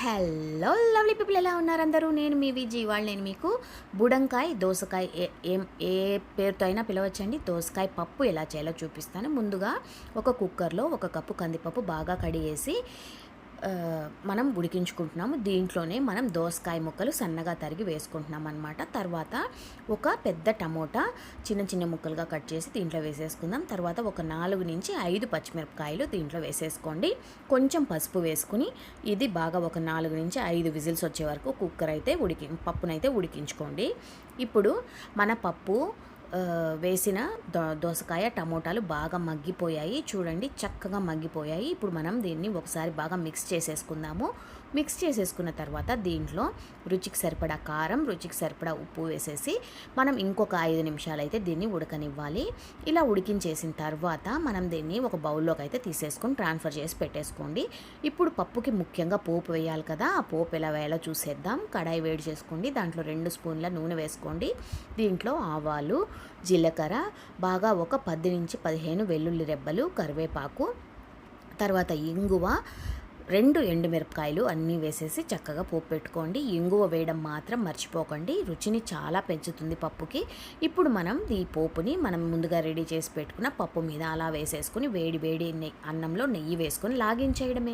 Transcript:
Hello lovely people ఎలా ఉన్నారు అందరూ? నేను మీ విజీ వాళ్ళు నేను మీకు బుడంకాయ దోసకాయ ఏ- ఏం ఏ పేరుతో అయినా పిలవచ్చండి. దోసకాయ పప్పు ఎలా చేయాలో చూపిస్తాను. ముందుగా ఒక కుక్కర్లో ఒక కప్పు కందిపప్పు బాగా కడిగేసి మనం ఉడికించుకుంటున్నాము. దీంట్లోనే మనం దోసకాయ ముక్కలు సన్నగా తరిగి వేసుకుంటున్నాం అనమాట తర్వాత ఒక పెద్ద టమోటా చిన్న చిన్న ముక్కలుగా కట్ చేసి దీంట్లో వేసేసుకుందాం. తర్వాత ఒక నాలుగు నుంచి ఐదు పచ్చిమిరపకాయలు దీంట్లో వేసేసుకోండి. కొంచెం పసుపు వేసుకుని ఇది బాగా ఒక నాలుగు నుంచి ఐదు విజిల్స్ వచ్చే వరకు కుక్కర్ అయితే ఉడికి పప్పునైతే ఉడికించుకోండి. ఇప్పుడు మన పప్పు వేసిన దో దోసకాయ టమోటాలు బాగా మగ్గిపోయాయి. చూడండి చక్కగా మగ్గిపోయాయి. ఇప్పుడు మనం దీన్ని ఒకసారి బాగా మిక్స్ చేసేసుకుందాము. మిక్స్ చేసేసుకున్న తర్వాత దీంట్లో రుచికి సరిపడా కారం రుచికి సరిపడా ఉప్పు వేసేసి మనం ఇంకొక ఐదు నిమిషాలు అయితే దీన్ని ఉడకనివ్వాలి. ఇలా ఉడికించేసిన తర్వాత మనం దీన్ని ఒక బౌల్లోకి అయితే తీసేసుకొని ట్రాన్స్ఫర్ చేసి పెట్టేసుకోండి. ఇప్పుడు పప్పుకి ముఖ్యంగా పోపు వేయాలి కదా ఆ పోపు ఎలా వేయాలో చూసేద్దాం. కడాయి వేడి చేసుకోండి దాంట్లో రెండు స్పూన్ల నూనె వేసుకోండి. దీంట్లో ఆవాలు జీలకర్ర బాగా ఒక పది నుంచి పదిహేను వెల్లుల్లి రెబ్బలు కరివేపాకు తర్వాత ఇంగువ రెండు ఎండుమిరపకాయలు అన్నీ వేసేసి చక్కగా పోపు పెట్టుకోండి. ఇంగువ వేయడం మాత్రం మర్చిపోకండి. రుచిని చాలా పెంచుతుంది పప్పుకి. ఇప్పుడు మనం ఈ పోపుని మనం ముందుగా రెడీ చేసి పెట్టుకున్న పప్పు మీద అలా వేసేసుకుని వేడి వేడి నెయ్యి అన్నంలో నెయ్యి వేసుకొని లాగించేయడమే.